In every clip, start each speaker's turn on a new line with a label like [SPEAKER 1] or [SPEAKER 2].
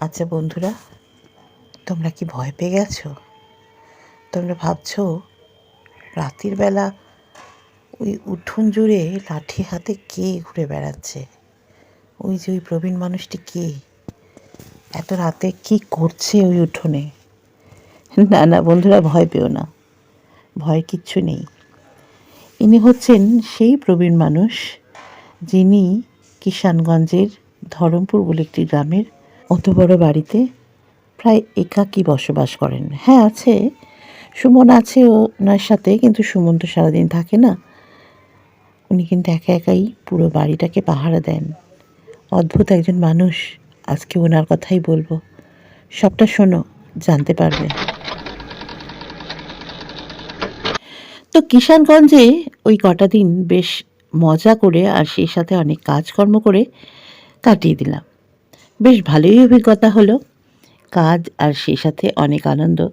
[SPEAKER 1] আচ্ছা বন্ধুরা, তোমরা কি ভয় পেয়ে গেছো? তোমরা ভাবছ, রাতের বেলা ওই উঠোন জুড়ে লাঠি হাতে কে ঘুরে বেড়াচ্ছে? ওই যে ওই প্রবীণ মানুষটি কে? এত রাতে কি করছে ওই উঠোনে? না না বন্ধুরা, ভয় পেও না। ভয় কিচ্ছু নেই। ইনি হচ্ছেন সেই প্রবীণ মানুষ যিনি কিষানগঞ্জের ধরমপুর বলে একটি গ্রামের অত বড় বাড়িতে প্রায় একাকী বসবাস করেন। হ্যাঁ আছে। সুমন আছে ওনার সাথে, কিন্তু সুমন তো সারাদিন থাকে না। উনি কিন্তু একা একাই পুরো বাড়িটাকে পাহারা দেন। অদ্ভুত একজন মানুষ, আজকে ওনার কথাই বলব। সবটা শোনো, জানতে পারবে। তো কিষানগঞ্জে ওই কটা দিন বেশ মজা করে আর সেই সাথে অনেক কাজকর্ম করে কাটিয়ে দিলাম। বেশ ভালোই অভিজ্ঞতা হলো। কাজ আর সেই সাথে অনেক আনন্দ।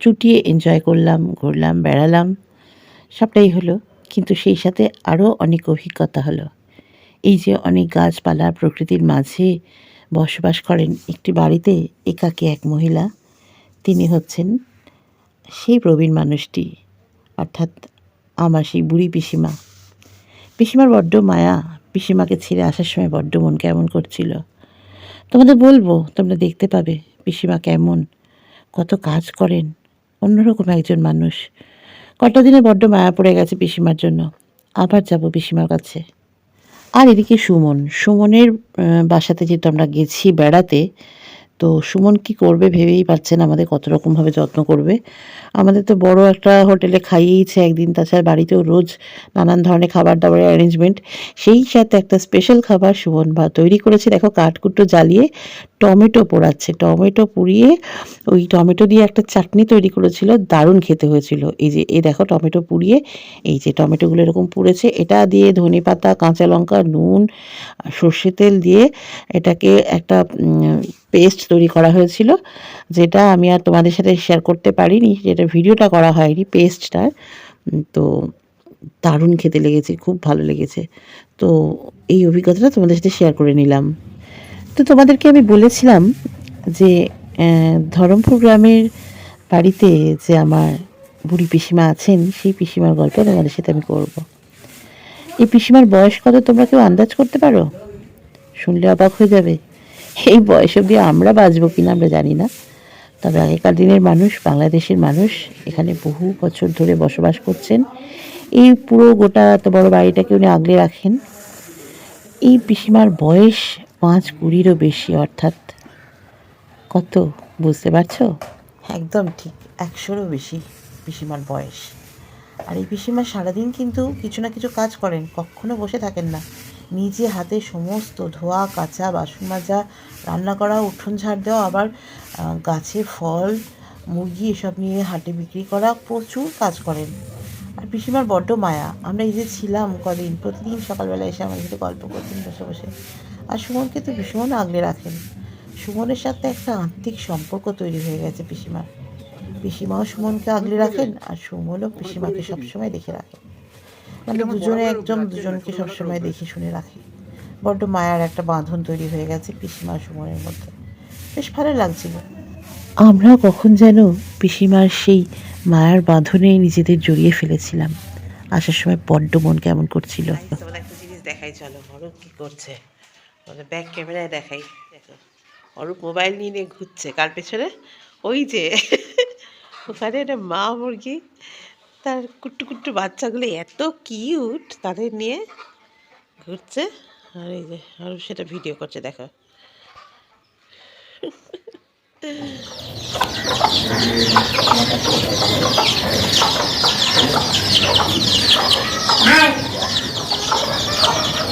[SPEAKER 1] চুটিয়ে এনজয় করলাম, ঘুরলাম, বেড়ালাম, সবটাই হলো। কিন্তু সেই সাথে আরও অনেক অভিজ্ঞতা হলো। এই যে অনেক গাছপালা প্রকৃতির মাঝে বসবাস করেন একটি বাড়িতে একাকী এক মহিলা, তিনি হচ্ছেন সেই প্রবীণ মানুষটি, অর্থাৎ আমার সেই বুড়ি পিসিমা। পিসিমার বড্ড মায়া, পিসিমাকে ছেড়ে আসার সময় বড্ড মন কেমন করছিল। তোমাদের বলব, তোমরা দেখতে পাবে পিসিমা কেমন, কত কাজ করেন, অন্যরকম একজন মানুষ। কটা দিনে বড্ড মায়া পড়ে গেছে পিসিমার জন্য, আবার যাব পিসিমার কাছে। আর এদিকে সুমন, সুমনের বাসাতে যেহেতু আমরা গেছি বেড়াতে তো সুমন কি করবে ভেবেই পাচ্ছেন আমাদের কত রকমভাবে যত্ন করবে। আমাদের তো বড় একটা হোটেলে খাইয়েইছে একদিন, তাছাড়া বাড়িতেও রোজ নানান ধরনের খাবার দাবারের অ্যারেঞ্জমেন্ট সেই সাথে একটা স্পেশাল খাবার সুমন বা তৈরি করেছে। দেখো কাঠকুটো জ্বালিয়ে টমেটো পোড়াচ্ছে। টমেটো পুড়িয়ে ওই টমেটো দিয়ে একটা চাটনি তৈরি করেছিল, দারুণ খেতে হয়েছিল। এই যে, এই দেখো টমেটো পুড়িয়ে, এই যে টমেটোগুলো এরকম পুড়েছে, এটা দিয়ে ধনে পাতা, কাঁচা লঙ্কা, নুন, সর্ষে তেল দিয়ে এটাকে একটা পেস্ট তৈরি করা হয়েছিল, যেটা আমি আর তোমাদের সাথে শেয়ার করতে পারিনি, যেটা ভিডিওটা করা হয়নি পেস্টটার তো দারুণ খেতে লেগেছে, খুব ভালো লেগেছে। তো এই অভিজ্ঞতাটা তোমাদের সাথে শেয়ার করে নিলাম। তো তোমাদেরকে আমি বলেছিলাম যে ধরমপুর গ্রামের বাড়িতে যে আমার বুড়ি পিসিমা আছেন, সেই পিসিমার গল্প তোমাদের সাথে আমি করব। এই পিসিমার বয়স কত? তোমরা কেউ আন্দাজ করতে পারো? শুনলে অবাক হয়ে যাবে। এই বয়স অবধি আমরা বাঁচবো কিনা আমরা জানি না। তবে আগেকার দিনের মানুষ, বাংলাদেশের মানুষ, এখানে বহু বছর ধরে বসবাস করছেন। এই পুরো গোটা এত বড় বাড়িটাকে উনি আগলে রাখেন। এই পিসিমার বয়স পাঁচ কুড়িরও বেশি, অর্থাৎ কত? বুঝতে পারছ? একদম ঠিক, একশোরও বেশি পিসিমার বয়স। আর এই পিসিমা সারাদিন কিন্তু কিছু না কিছু কাজ করেন, কখনো বসে থাকেন না। নিজে হাতে সমস্ত ধোয়া, কাচা, বাসন মাজা, রান্না করা, উঠোন ঝাড় দেওয়া, আবার গাছে ফল, মুরগি এসব নিয়ে হাটে বিক্রি করা প্রচুর কাজ করেন। আর পিসিমার বড্ড মায়া। আমরা এই যে ছিলাম কদিন, প্রতিদিন সকালবেলা এসে আমার সাথে গল্প করতেন বসে বসে। আর সুমনকে তো ভীষণ আগলে রাখেন। সুমনের সাথে একটা আত্মিক সম্পর্ক তৈরি হয়ে গেছে পিসিমার পিসিমাও সুমনকে আগলে রাখেন আর সুমনও পিসিমাকে সবসময় দেখে রাখেন। মানে দুজনে একজন দুজনকে সবসময় দেখে শুনে রাখে। বড্ড মায়ার একটা বাঁধন তৈরি হয়ে গেছে পিসিমা সুমনের মধ্যে। বেশ ভালো লাগছিল। আমরা কখন যেন পিসিমার সেই মায়ার বাঁধনে নিজেদের জড়িয়ে ফেলেছিলাম। আসার সময় বড্ড মন কেমন করছিল। একটা জিনিস দেখাই চলো অরূপ কি করছে? ব্যাক ক্যামেরায় দেখাই, দেখো। অরূপ মোবাইল নিয়ে নিয়ে ঘুরছে, কার পেছনে? ওই যে, ওখানে একটা মা মুরগি, তার কুট্টু কুট্টু বাচ্চাগুলো এত কিউট তাদের নিয়ে ঘুরছে। আর এই যে, অরূপ সেটা ভিডিও করছে, দেখো।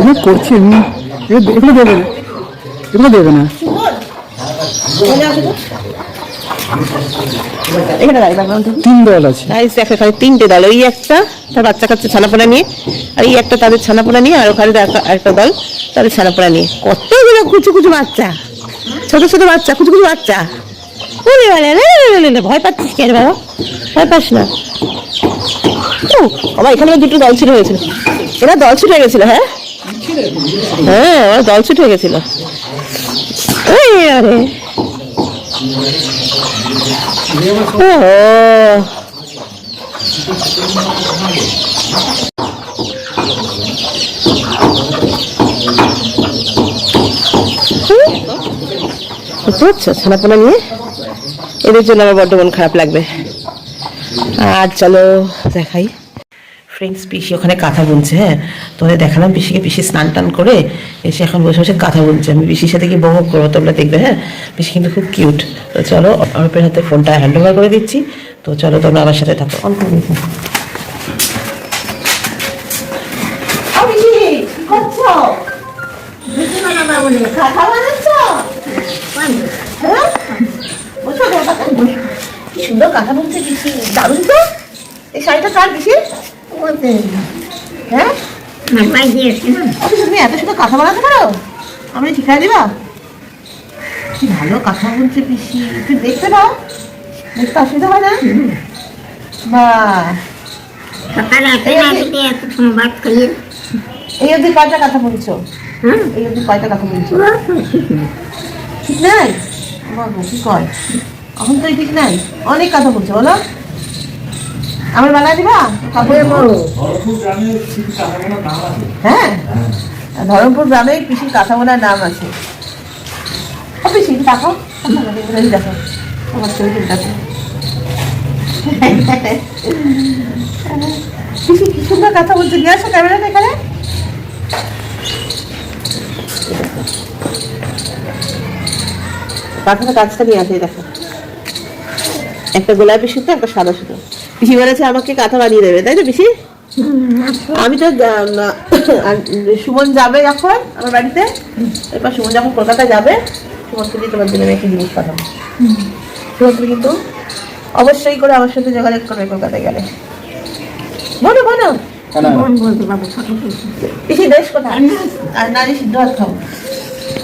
[SPEAKER 2] এগুলো করছি এমনি এগুলো দেবে না। এগুলো দেবে না। তিন দল আছে।
[SPEAKER 3] দেখো এখানে তিনটে দল ওই একটা তার বাচ্চা কাচ্চা ছানাপোনা নিয়ে আর এই একটা তাদের ছানাপোনা নিয়ে আর ওখানে একটা- দল তাদের ছানাপোনা নিয়ে। কতগুলো কুচু কুচু বাচ্চা। ছোট ছোট বাচ্চা কুচু কুচু বাচ্চা। ওরে বাবা, ভয় পাচ্ছিস কেন বাবা? ভয় পাস না। ও বাবা এখানে দুটো দল ছিল হয়েছিল। এরা দল ছুটে গেছিল হ্যাঁ? হ্যাঁ ওরা দল ছুটে গেছিল। ওই আরে। পারছ ছানাপোনা নিয়ে? এদের জন্য আমার বড্ড খারাপ লাগবে। আর চলো, দেখাই। ফ্রেন্ডস পিসি ওখানে কাঁথা বুনছে হ্যাঁ? তোদের দেখালাম পিসিকে, পিসি স্নান টান করে এসে এখন বসে বসে কাঁথা বুনছে আমি পিসির সাথে কি বমক করব, তোমরা দেখবে হ্যাঁ? পিসি কিন্তু খুব কিউট তো চলো, অরূপের হাতে ফোনটা হ্যান্ড ওভার করে দিচ্ছি। তো চলো, তোমরা আমার সাথে থাকো। বানাচ্ছ? হ্যাঁ? সুন্দর কাঁথা বুনছে পিসি। দারুণ তো। এই শাড়িটা কার পিসি হ্যাঁ? তুমি এত সুন্দর কাঁথা বানাতে পারো? আমি ঠিকানা দিবা? কি ভালো কাঁথা বুনছে পিসি। তুই দেখতে পাও দেখতে অসুবিধা হয় না? বা। এই অবধি কয়টা কাঁথা
[SPEAKER 4] হ্যাঁ
[SPEAKER 3] এই অবধি কয়টা কাঁথা
[SPEAKER 4] তো ঠিক
[SPEAKER 3] নাই? কি কয়? এখন তো ঠিক নাই। অনেক কথা বলছে বলো। আমার বানায় দিবা? বড় হ্যাঁ ধরমপুর গ্রামে পিসির কাঁথাবোনার নাম আছে। ও পিসি দেখো দেখো আমার ছবিটা দেখো? পিসি কি সুন্দর কথা বলছে? নিয়ে আসো ক্যামেরাটা এখানে। কাঁথাটা কাজটা নিয়ে আসে দেখো। একটা গোলাপি সুতো একটা সাদা সুতো। পিসি বলেছে আমাকে কাঁথা বানিয়ে দেবে তাই তো পিসি? আমি তো সুমন যাবে এখন আমার বাড়িতে। এরপর সুমন যখন কলকাতা যাবে সুমনকে দিয়ে তোমার জন্য আমি একটা জিনিস পাঠাবো। সুমন তুমি কিন্তু অবশ্যই করে আমার সাথে যোগাযোগ করবে কলকাতায় গেলে। বলো বলো। পিসি। দেশ কোথায়? আর নারী সিদ্ধ খাব।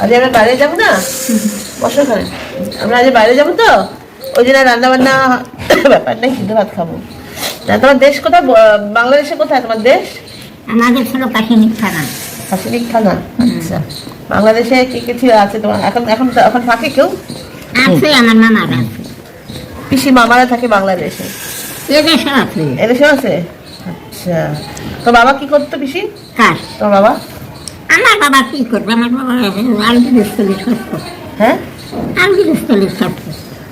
[SPEAKER 3] আজ আমরা বাইরে যাব না? বসো ওখানে। আমরা আজ বাইরে যাব তো? ওই জন্য রান্না বান্না ব্যাপার নেই সিদ্ধ ভাত খাব। না তোমার দেশ কোথায়? বাংলাদেশে কোথায় তোমার দেশ?
[SPEAKER 4] আমাদের ছিল কাশ্মীর থানা।
[SPEAKER 3] হাসিনিক খানা আচ্ছা। বাংলাদেশে কি কিছু আছে তোমার? এখন এখন এখন থাকে কেউ?
[SPEAKER 4] আছে আমার মামার
[SPEAKER 3] পিসি মামারা থাকে বাংলাদেশে?
[SPEAKER 4] এদেশে আছে।
[SPEAKER 3] এদেশেও আছে? আচ্ছা। তোর বাবা কি করতো পিসি?
[SPEAKER 4] কার?
[SPEAKER 3] তোর বাবা?
[SPEAKER 4] আমার বাবা কি করবে? আমার বাবা আলগির স্থলের সত্য
[SPEAKER 3] হ্যাঁ?
[SPEAKER 4] আলগির স্থলের সত্য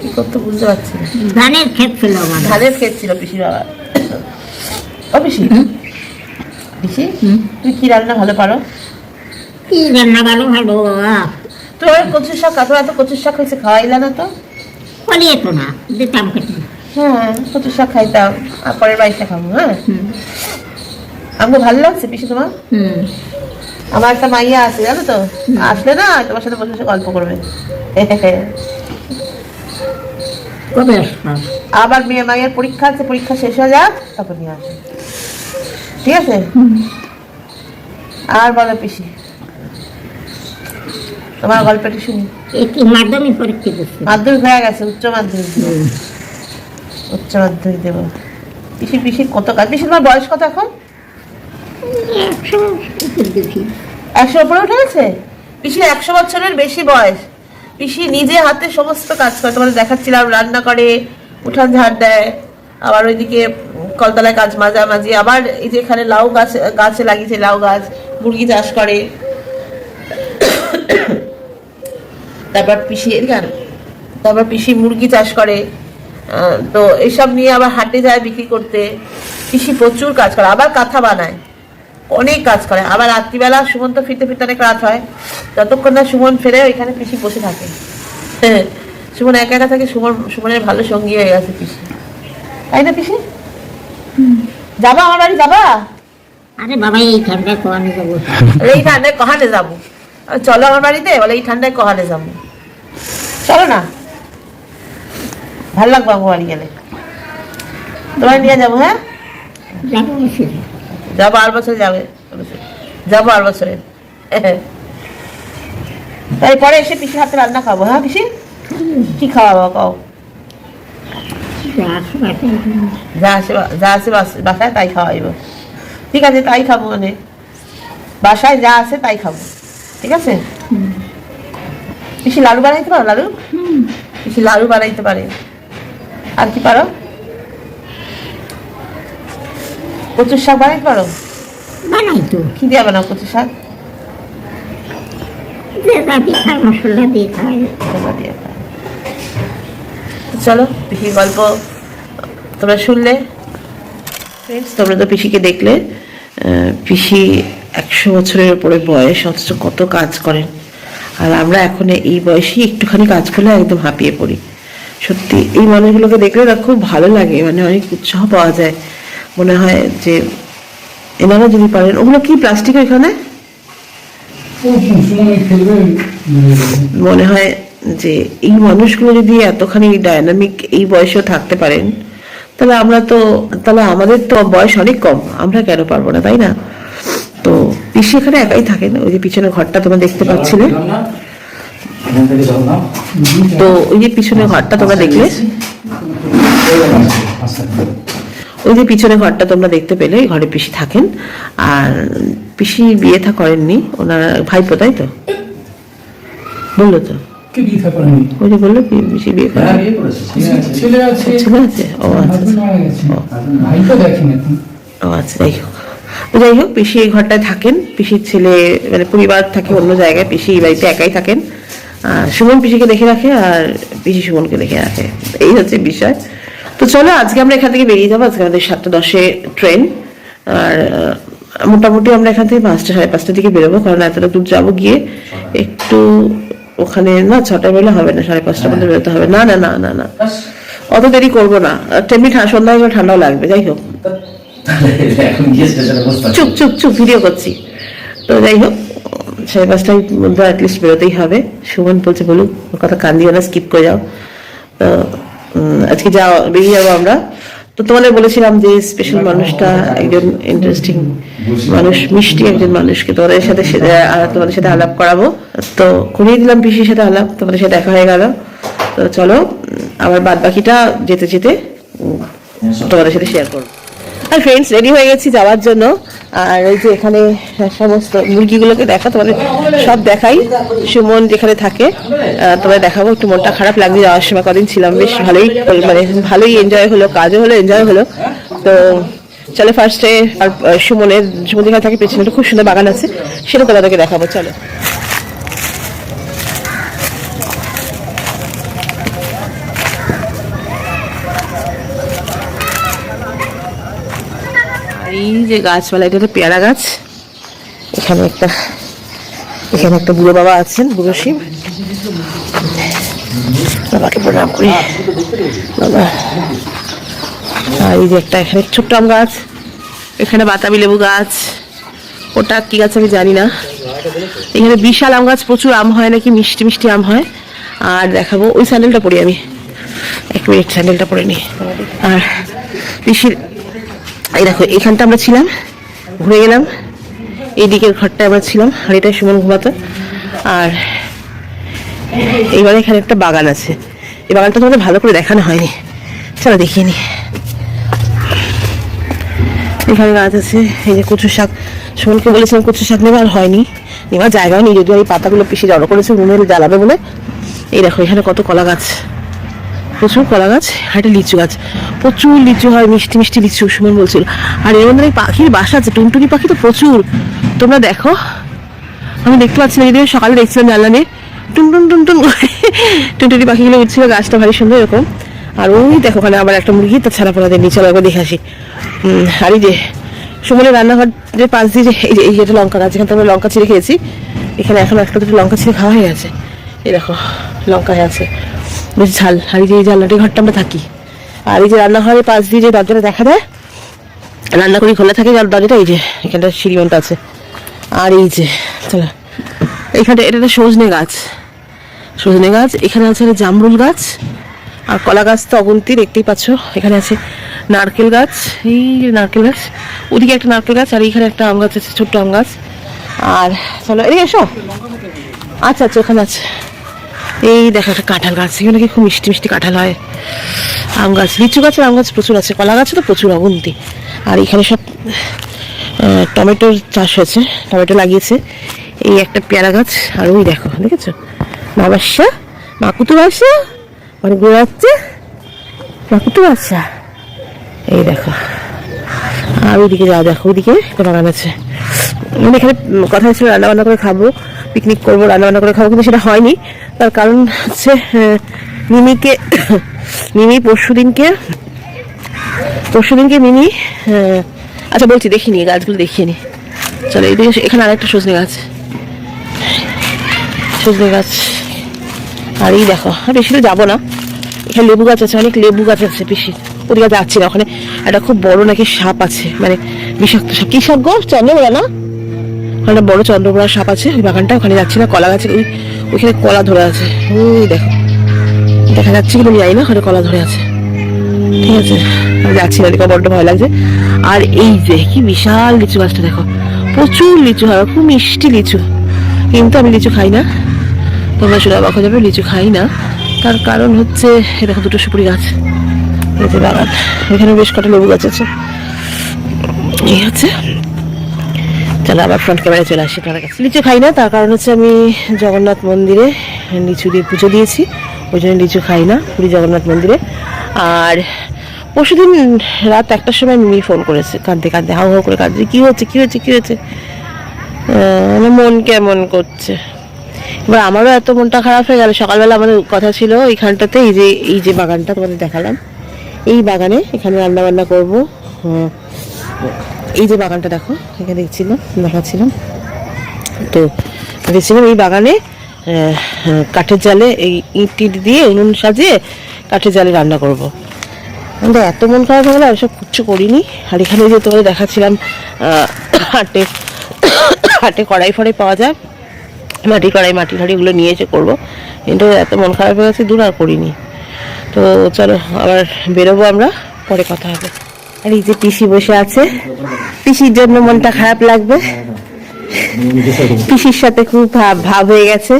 [SPEAKER 3] কি করতো বুঝতে পারছি
[SPEAKER 4] ধানের ক্ষেত ছিল আমার
[SPEAKER 3] ধানের ক্ষেত ছিল পিসির বাবা। ও পিসি? পিসি?
[SPEAKER 4] হুম।
[SPEAKER 3] তুই কি রান্না ভালো পারো?
[SPEAKER 4] কি রান্না ভালো ভালো
[SPEAKER 3] তুই ওই কচুর শাক কাটো এত কচুর শাক হয়েছে খাওয়াইলা না তো?
[SPEAKER 4] করিয়ে তো না দিতাম কেটে
[SPEAKER 3] হ্যাঁ কচুর শাক খাইতাম আর পরের বাড়িতে খাব হ্যাঁ? আমাকে ভালো লাগছে পিসি তোমার?
[SPEAKER 4] হুম।
[SPEAKER 3] আমার একটা মাইয়া আছে জানো তো? আসলে না তোমার সাথে বসে বসে গল্প করবে।
[SPEAKER 4] কবে আসব?
[SPEAKER 3] আবার মেয়ে মাইয়ের পরীক্ষা আছে পরীক্ষা শেষ হয়ে যাক তারপর নিয়ে আসবে। ঠিক আছে? আর বলো পিসি। তোমার গল্পটি শুনি।
[SPEAKER 4] মাধ্যমিক পরীক্ষা
[SPEAKER 3] মাধ্যমিক হয়ে গেছে উচ্চ মাধ্যমিক। উচ্চ মাধ্যমিক দেবো। পিসি পিসি কত কাজ? পিসি তোমার বয়স কত এখন?
[SPEAKER 4] একশো উপরে
[SPEAKER 3] উঠে গেছে? পিসি একশো বছরের বেশি বয়স। পিসি নিজে হাতে সমস্ত কাজ করে, তোমাদের দেখাচ্ছিলাম রান্না করে, উঠান ঝাড় দেয়, আবার ওইদিকে কলতলায় কাজ মাঝামাঝি, আবার এই যে এখানে লাউ গাছ, গাছে লাগিয়েছে লাউ গাছ, মুরগি চাষ করে তারপর পিসি আনো। তারপর পিসি মুরগি চাষ করে তো এইসব নিয়ে আবার হাটে যায় বিক্রি করতে পিসি প্রচুর কাজ করে, আবার কাঁথা বানায় অনেক কাজ করে। আবার রাত্রিবেলা সুমন তো ফিরতে ফিরতে অনেক রাত হয়। যতক্ষণ না সুমন ফেরে ওইখানে পিসি বসে থাকে। সুমন একা একা থাকে সুমন সুমনের ভালো সঙ্গী হয়ে গেছে পিসি। তাই না পিসি? যাবা আমার বাড়ি যাবা?
[SPEAKER 4] আরে বাবা এই ঠান্ডায় যাব?
[SPEAKER 3] এই ঠান্ডায় কহানে যাব? চলো আমার বাড়িতে বলে এই ঠান্ডায় কহানে যাব। চলো না। ভালো লাগবে আমার বাড়ি গেলে। তোমার নিয়ে যাব হ্যাঁ?
[SPEAKER 4] যাব
[SPEAKER 3] আর বছর যাবে। যাব আর বছরে। পরে এসে পিসি হাতে রান্না খাব হ্যাঁ পিসি? কি খাওয়াবো কও?
[SPEAKER 4] যা আছে
[SPEAKER 3] আসে যা আসে বাসায় তাই খাওয়াইব। ঠিক আছে তাই খাব মানে। বাসায় যা আছে তাই খাব। ঠিক আছে? পিসি লাড়ু বানাইতে পারো লাড়ু? পিসি লাড়ু বানাইতে পারে। আর কি পারো? কচুর শাক বানাইতে পারো?
[SPEAKER 4] বানাই তো।
[SPEAKER 3] কি দিয়ে বানাও কচুর শাক?
[SPEAKER 4] মশলা দিয়ে।
[SPEAKER 3] চলো পিসির গল্প তোমরা শুনলে। Friends, তোমরা তো পিসিকে দেখলে। পিসি একশো বছরের উপরে বয়স অথচ কত কাজ করেন আর আমরা এখন এই বয়সে একটুখানি কাজ করলে একদম হাঁপিয়ে পড়ি। সত্যি এই মানুষগুলোকে দেখলে না খুব ভালো লাগে মানে অনেক উৎসাহ পাওয়া যায়। মনে হয় যে এনারা যদি পারেন, ওগুলো কি প্লাস্টিক এখানে? মনে হয় যে এই মানুষগুলো যদি এতখানি ডায়নামিক এই বয়সেও থাকতে পারেন, তাহলে আমরা তো, তাহলে আমাদের তো বয়স অনেক কম, আমরা কেন পারব না, তাই না? তো পিসি এখানে একাই থাকেন, ওই যে পিছনে ঘরটা তোমরা দেখতে পাচ্ছিলে। তো ওই যে পিছনে ঘরটা তোমরা দেখলে। ওই যে পিছনে ঘরটা তোমরা দেখতে পেলে ঘরে পিসি থাকেন। আর পিসি বিয়ে থা করেননি ওনার ভাইপো তাই তো? বলল তো।
[SPEAKER 2] কে বিয়ে থা করেনি
[SPEAKER 3] ওই যে বলল পিসি বিয়ে
[SPEAKER 5] হ্যাঁ
[SPEAKER 3] করেন।
[SPEAKER 5] ছেলে আছে।
[SPEAKER 3] ও আচ্ছা
[SPEAKER 2] ভাই এখন।
[SPEAKER 3] ও আচ্ছা যাই হোক। তো যাই হোক পিসি এই ঘরটায় থাকেন। পিসির ছেলে মানে পরিবার থাকে অন্য জায়গায় পিসি এই বাড়িতে একাই থাকেন। আর সুমন পিসিকে দেখে রাখে আর পিসি সুমনকে দেখে রাখে। এই হচ্ছে বিষয়। তো চলো আজকে আমরা এখান থেকে বেরিয়ে যাব। আজকে আমাদের সাতটা দশে ট্রেন। আর মোটামুটি আমরা এখান থেকে পাঁচটা সাড়ে পাঁচটার দিকে বেরোবো কারণ এতটা দূর যাব গিয়ে একটু ওখানে না ছটা বেরোলে হবে না সাড়ে পাঁচটা মধ্যে বেরোতে হবে। না না না না না। অত দেরি করব না। তেমনি সন্ধ্যায় গেলে ঠান্ডাও লাগবে যাই হোক। চুপ চুপ চুপ ভিডিও করছি। তো যাই হোক সাড়ে পাঁচটার মধ্যে অ্যাটলিস্ট বেরোতেই হবে। সুমন বলছে বলুক ওর কথা কান দিও না স্কিপ করে যাও। তো আজকে যা বেরিয়ে যাব আমরা। তো তোমাদের বলেছিলাম যে স্পেশাল মানুষটা একজন ইন্টারেস্টিং মানুষ, মিষ্টি একজন মানুষকে তোমাদের সাথে তোমাদের সাথে আলাপ করাবো। তো করিয়ে দিলাম পিসির সাথে আলাপ, তোমাদের সাথে দেখা হয়ে গেল। তো চলো আবার বাদ বাকিটা যেতে যেতে তোমাদের সাথে শেয়ার করব। আর ফ্রেন্ডস রেডি হয়ে গেছি যাওয়ার জন্য। আর ওই যে এখানে সমস্ত মুরগিগুলোকে দেখা তোমাদের সব দেখাই। সুমন যেখানে থাকে আহ, তোমাদের দেখাবো একটু মনটা খারাপ লাগবে যাওয়ার সময় কদিন ছিলাম বেশ ভালোই মানে ভালোই এনজয় হলো কাজও হলো এনজয় হলো। তো চলো ফার্স্টে আর সুমনের সুমন যেখানে থাকে পেছনে একটা খুব সুন্দর বাগান আছে সেটা তোমাদেরকে দেখাবো চলো। যে গাছপালা এটা একটা পেয়ারা গাছ। এখানে একটা এখানে একটা বুড়ো বাবা আছেন, বুড়ো শিব। বাবাকে প্রণাম করি। বাবা। আর এই যে একটা, এখানে ছোট্ট আম গাছ। এখানে বাতাবি লেবু গাছ। ওটা কি গাছ আমি জানি না। এখানে বিশাল আম গাছ, প্রচুর আম হয় নাকি, মিষ্টি মিষ্টি আম হয়। আর দেখাবো, ওই স্যান্ডেলটা পরি আমি। এক মিনিট স্যান্ডেলটা পরে নিই আর পিসির এই দেখো এখানটা আমরা ছিলাম, ঘুরে গেলাম। এই দিকের ঘরটায় আমরা ছিলাম আর এটা সুমন ঘুমাতো। আর এইবার এখানে একটা বাগান আছে। এই বাগানটা তোমাদের ভালো করে দেখানো হয়নি। চলো দেখিয়ে নি। এখানে গাছ আছে, এই যে কচু শাক। সুমনকে বলেছিলাম কচু শাক নেওয়া আর হয়নি। নেওয়ার জায়গাও নেই, যদিও এই পাতাগুলো পিসি জড়ো করেছে, উনুনে জ্বালাবে বলে। এই দেখো, এখানে কত কলা গাছ। প্রচুর কলা গাছ আর একটা লিচু গাছ। প্রচুর লিচু হয়, মিষ্টি মিষ্টি লিচু, সুমন বলছিল। আর এর মধ্যে পাখির বাসা আছে, টুনটুনি পাখি তো প্রচুর। তোমরা দেখো। আমি দেখতে পাচ্ছি না, যদিও সকালে দেখছিলাম জানলা নিয়ে টুন টুন টুন টুন টুনটুনি পাখিগুলো উঠছিল গাছটা ভারী সুন্দর এরকম। আর ওই দেখো, ওখানে আবার একটা মুরগি, তার ছাড়া পড়া নিচে একবার দেখে আসি। আর এই যে সুমনের রান্নাঘর যে পাশ দিয়ে এই যে, এই যেটা লঙ্কা গাছ যেখানে আমরা লঙ্কা ছিঁড়ে খেয়েছি। এখানে এখন একটা দুটো লঙ্কা ছিঁড়ে খাওয়া হয়ে গেছে এই দেখো লঙ্কা আছে। বেশ ঝাল। আর এই যে এই জানলাটি ঘরটা আমরা থাকি। আর এই যে রান্নাঘরের পাশ দিয়ে যে দরজাটা দেখা দেয় রান্না করি খোলা থাকে, যার দরজাটা এই যে, এখানটা সিঁড়িমেন্ট আছে। আর এই যে, চলো। এইখানটা, এটা একটা সজনে গাছ। সজনে গাছ, এখানে আছে জামরুল গাছ, আর কলা গাছ তো অগুন্তি দেখতেই পাচ্ছ। এখানে আছে নারকেল গাছ। এই যে নারকেল গাছ, ওদিকে একটা নারকেল গাছ, আর এইখানে একটা আম গাছ আছে, ছোট্ট আম গাছ। আর চলো এই এসো। আচ্ছা আচ্ছা ওখানে আছে। এই দেখো একটা কাঁঠাল গাছ এখানে নাকি খুব মিষ্টি মিষ্টি কাঁঠাল হয়। আম গাছ, লিচু গাছের আম গাছ প্রচুর আছে, কলা গাছে তো প্রচুর অগুন্তি। আর এখানে সব টমেটোর চাষ হয়েছে, টমেটো লাগিয়েছে। এই একটা পেয়ারা গাছ, আর ওই দেখো, দেখেছ? মা বাসা মাকুতু বাসা মানে ঘুরে যাচ্ছে? মাকুতু বাসা। এই দেখো। আর ওইদিকে যাও দেখো ওইদিকে একটা বাগান আছে। মানে এখানে কথা হয়েছিল রান্না বান্না করে খাব। পিকনিক করব রান্না বান্না করে খাব, কিন্তু সেটা হয়নি। তার কারণ হচ্ছে মিমিকে, মিমি পরশু দিনকে পরশু দিনকে মিমি আচ্ছা বলছি, দেখিনি, গাছগুলো দেখিয়ে নি চলো এইদিকে এখানে আরেকটা সজনে গাছ। সজনে গাছ। আর এই দেখো বেশি তো যাব না। এখানে লেবু গাছ আছে, অনেক লেবু গাছ আছে বেশি ওদিকে যাচ্ছি না, ওখানে একটা খুব বড় নাকি সাপ আছে মানে বিষাক্ত সাপ। কি সাপ গো? চন্দ্রবেলা না? ওখানে বড় চন্দ্রবেলা সাপ আছে ওই বাগানটা ওখানে যাচ্ছি না, কলা গাছে ওই ওইখানে কলা ধরে আছে। ওই দেখো, দেখা যাচ্ছে কিন্তু জানি না, ওখানে কলা ধরে আছে। ঠিক আছে, আমি যাচ্ছি না, দেখো বড্ড ভয় লাগছে। আর এই যে, কি বিশাল লিচু গাছটা, দেখো। প্রচুর লিচু হয় খুব মিষ্টি লিচু। কিন্তু আমি লিচু খাই না। তোমরা শুনে অবাক হয়ে যাবে, লিচু খাই না। তার কারণ হচ্ছে দেখো দুটো সুপুরি গাছ। এই যে বাগান, এখানে বেশ কটা লেবু গাছ আছে। এই হচ্ছে চলো আবার ফ্রন্ট ক্যামেরায় চলে আসি তোমার কাছে। লিচু খাই না, তার কারণ হচ্ছে আমি জগন্নাথ মন্দিরে লিচু দিয়ে পুজো দিয়েছি, ওই জন্য লিচু খাই না, পুরী জগন্নাথ মন্দিরে। আর পরশুদিন রাত একটার সময় মিমি ফোন করেছে, কাঁদতে কাঁদতে, হাউ হাউ করে কাঁদছে, কী হচ্ছে কী হচ্ছে কী হচ্ছে? আমার মন কেমন করছে। এবার আমারও এত মনটা খারাপ হয়ে গেল, সকালবেলা আমাদের কথা ছিল এইখানটাতে, এই যে এই যে বাগানটা তোমাদের দেখালাম। এই বাগানে এখানে রান্না বান্না করব এই যে বাগানটা দেখো, এখানে দেখছিলাম, দেখাচ্ছিলাম। তো দেখছিলাম এই বাগানে কাঠের জালে এই ইট টিট দিয়ে উনুন সাজিয়ে কাঠের জালে রান্না করব। কিন্তু এত মন খারাপ হয়ে গেলো সব কিচ্ছু করিনি। আর এখানে যে তোমাদের দেখাচ্ছিলাম হাটে হাটে কড়াই ফড়াই পাওয়া যায়। মাটি কড়াই, মাটি ফাটি এগুলো নিয়ে এসে করব। কিন্তু এত মন খারাপ হয়ে গেছে দূর আর করিনি। তো চলো, আবার বেরোবো আমরা, পরে কথা হবে। আর এই যে পিসি বসে আছে। পিসির জন্য মনটা খারাপ লাগবে। পিসির সাথে খুব ভাব ভাব হয়ে গেছে।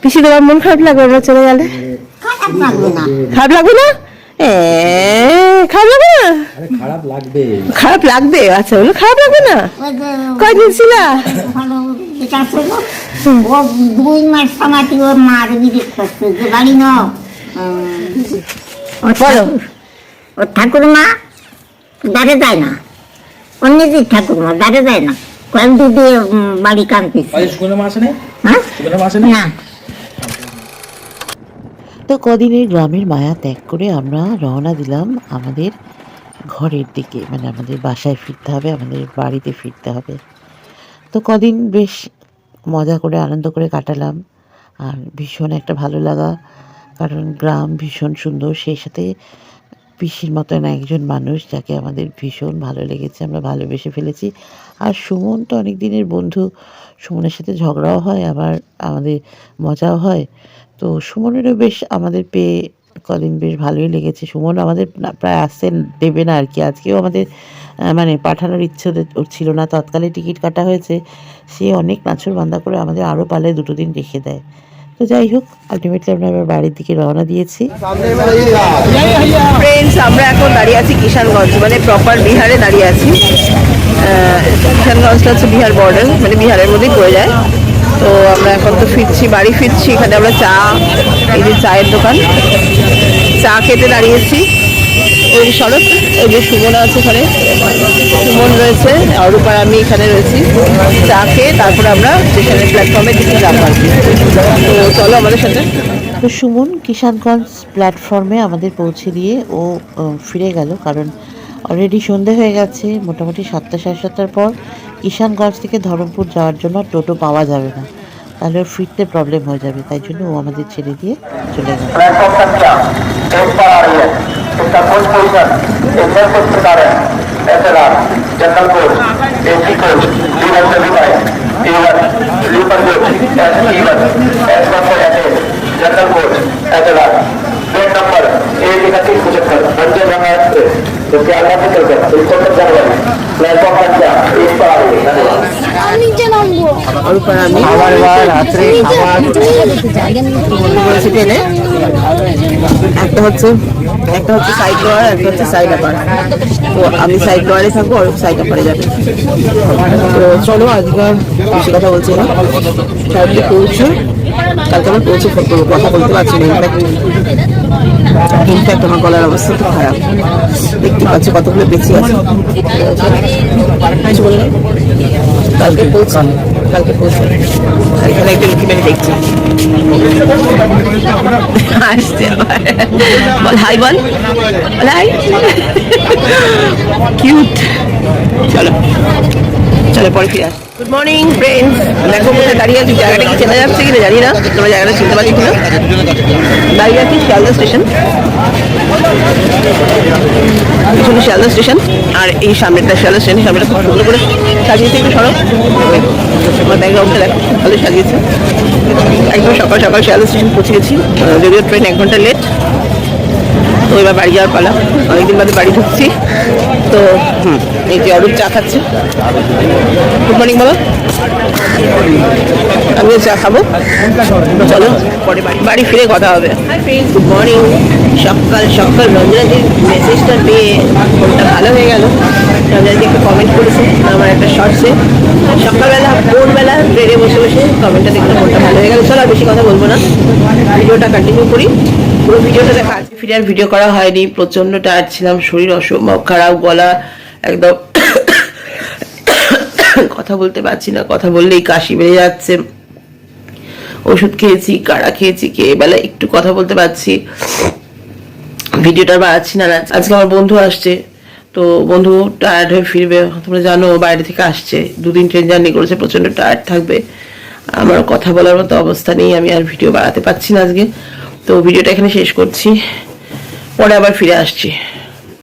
[SPEAKER 3] পিসি, তোমার মন খারাপ লাগবে আমরা চলে গেলে?
[SPEAKER 4] খারাপ লাগবে না?
[SPEAKER 3] খারাপ লাগবে খারাপ
[SPEAKER 5] খারাপ লাগবে?
[SPEAKER 3] আচ্ছা বলো, খারাপ লাগবে না? কয়দিন ছিলা?
[SPEAKER 4] দুই মাস সামাটি ওর মার বিদেশ করছে যে বাড়ি ন
[SPEAKER 3] বলো
[SPEAKER 4] ওর ঠাকুরমা দাঁড়ে যায় না। ওর নিজের ঠাকুরমা দাঁড়ে যায় না। কয়েক বাড়ি কাঁদতেছে।
[SPEAKER 5] সুগন্ধ মাছ নেই
[SPEAKER 4] হ্যাঁ? না।
[SPEAKER 1] তো কদিনের গ্রামের মায়া ত্যাগ করে আমরা রওনা দিলাম আমাদের ঘরের দিকে মানে আমাদের বাসায় ফিরতে হবে আমাদের বাড়িতে ফিরতে হবে। তো কদিন বেশ মজা করে আনন্দ করে কাটালাম। আর ভীষণ একটা ভালো লাগা কারণ গ্রাম ভীষণ সুন্দর সেই সাথে পিসির মতন একজন মানুষ যাকে আমাদের ভীষণ ভালো লেগেছে, আমরা ভালোবেসে ফেলেছি। আর সুমন তো অনেক দিনের বন্ধু, সুমনের সাথে ঝগড়াও হয়, আবার আমাদের মজাও হয়। তো সুমনেরও বেশ আমাদের পেয়ে, কদিন বেশ ভালোই লেগেছে। সুমন আমাদের প্রায় আসছেন দেবে না আর কি। আজকেও আমাদের মানে পাঠানোর ইচ্ছে ছিল না। তৎকালে টিকিট কাটা হয়েছে। সে অনেক নাছর বান্দা করে আমাদের আরও পালে দুটো দিন রেখে দেয়। তো যাই হোক আলটিমেটলি আমরা আবার বাড়ির দিকে রওনা দিয়েছি।
[SPEAKER 3] ফ্রেন্ডস আমরা এখন দাঁড়িয়ে আছি কিষানগঞ্জ মানে প্রপার বিহারে দাঁড়িয়ে আছি। কিষানগঞ্জটা হচ্ছে বিহার বর্ডার মানে বিহারের মধ্যেই পড়ে যায়। তো আমরা এখন তো ফিরছি, বাড়ি ফিরছি, এখানে আমরা চা, এই যে চায়ের দোকান। চা খেতে দাঁড়িয়েছি। যে সড়ক ওই যে সুমন আছে ওখানে সুমন রয়েছে অরূপার আমি এখানে রয়েছি। চা খেয়ে তারপরে আমরা স্টেশনের প্ল্যাটফর্মে দিকে যাব আর কি। তো চলো আমাদের সাথে।
[SPEAKER 1] তো সুমন কিষানগঞ্জ প্ল্যাটফর্মে আমাদের পৌঁছে দিয়ে ও ফিরে গেল, কারণ অলরেডি সন্ধে হয়ে গেছে, মোটামুটি সাতটা, সাড়ে সাতটার পর কিষানগঞ্জ থেকে ধরমপুর যাওয়ার জন্য আর টোটো পাওয়া যাবে না। তাহলে ওর ফিরতে প্রবলেম হয়ে যাবে তাই জন্য ও আমাদের ছেড়ে দিয়ে চলে গেল
[SPEAKER 6] प्लेटफॉर्म संख्या एक पर आ रही है इसका कोच पोजिशन इनमें कुछ प्रकार है S L R general coach AC coach liver certified even sleeper coach S even S one से S general coach एतलार train number एक इकतीस पचहत्तर पंजे गंगा एक्सप्रेस जिसके आगरा से चलकर बिल्कुल तक जाने
[SPEAKER 3] রাত্রে আমার একটা হচ্ছে একটা হচ্ছে সাইড ডোয়ার একটা হচ্ছে সাইড আপার তো আমি সাইড ডোয়ারে থাকব অরূপ সাইড আপারে যাবে তো চলো আজকাল বেশি কথা বলছি না সাইডে পৌঁছে কালকে আমার পৌঁছে ফোন করব কথা বলতে পারছি না ইনফ্যাক্ট ইনফ্যাক্ট আমার গলার অবস্থা খুব খারাপ। দেখতে পাচ্ছি কতগুলো বেঁচে আছে। কালকে পৌঁছান কালকে পৌঁছান এখানে একটা মেরে দেখছি। আবার। বল, হাই বল। হাই। কিউট চলো। চলো পরে ফিরে গুড মর্নিং ফ্রেন্ডস দেখো, কোথায় দাঁড়িয়ে আছি? জায়গাটা কি চেনা যাচ্ছে কিনা জানি না। তোমরা জায়গাটা চিনতে পারছি কিনা? দাঁড়িয়ে আছি শিয়ালদা স্টেশন। পিছনে শিয়ালদা স্টেশন, আর এই সামনেটা শিয়ালদা স্টেশন সামনেটা খুব সুন্দর করে সাজিয়েছে একটু সড়ক। আমার ব্যাকগ্রাউন্ডটা দেখো, ভালো সাজিয়েছে। একদম সকাল সকাল শিয়ালদা স্টেশন পৌঁছে গেছি। যদিও ট্রেন এক ঘণ্টা লেট তো এবার বাড়ি যাওয়ার পালা। অনেকদিন বাদে বাড়ি ঢুকছি। তো হুম এই যে অরূপ চা খাচ্ছে। গুড মর্নিং বলো আমিও চা খাব। চলো পরে বাড়ি বাড়ি ফিরে কথা হবে। হাই ফ্রেন্ডস গুড মর্নিং সকাল সকাল রঞ্জনাদির মেসেজটা পেয়ে ফোনটা ভালো হয়ে গেল। রঞ্জনাদি একটু কমেন্ট করেছে আমার একটা শর্টসে সকালবেলা, ভোরবেলা ট্রেনে বসে বসে কমেন্টটা দেখতে ফোনটা ভালো হয়ে গেল। চলো আর বেশি কথা বলব না। ভিডিওটা কন্টিনিউ করি। পুরো ভিডিওটা দেখা, আজকে ফিরে আর ভিডিও করা হয়নি। প্রচণ্ড টায়ার্ড ছিলাম, শরীর অসম্ভব খারাপ, গলা একদম কথা বলতে পারছি না, কথা বললেই কাশি বেড়ে যাচ্ছে। ওষুধ খেয়েছি কাড়া খেয়েছি খেয়ে বেলা একটু কথা বলতে পারছি। ভিডিওটা বাড়াচ্ছি না। আজকে আমার বন্ধু আসছে। তো বন্ধু টায়ার্ড হয়ে ফিরবে, তোমরা জানো বাইরে থেকে আসছে। দুদিন ট্রেন জার্নি করেছে, প্রচণ্ড টায়ার্ড থাকবে। আমার কথা বলার মতো অবস্থা নেই, আমি আর ভিডিও বাড়াতে পারছি না আজকে। তো ভিডিওটা এখানে শেষ করছি, পরে আবার ফিরে আসছি।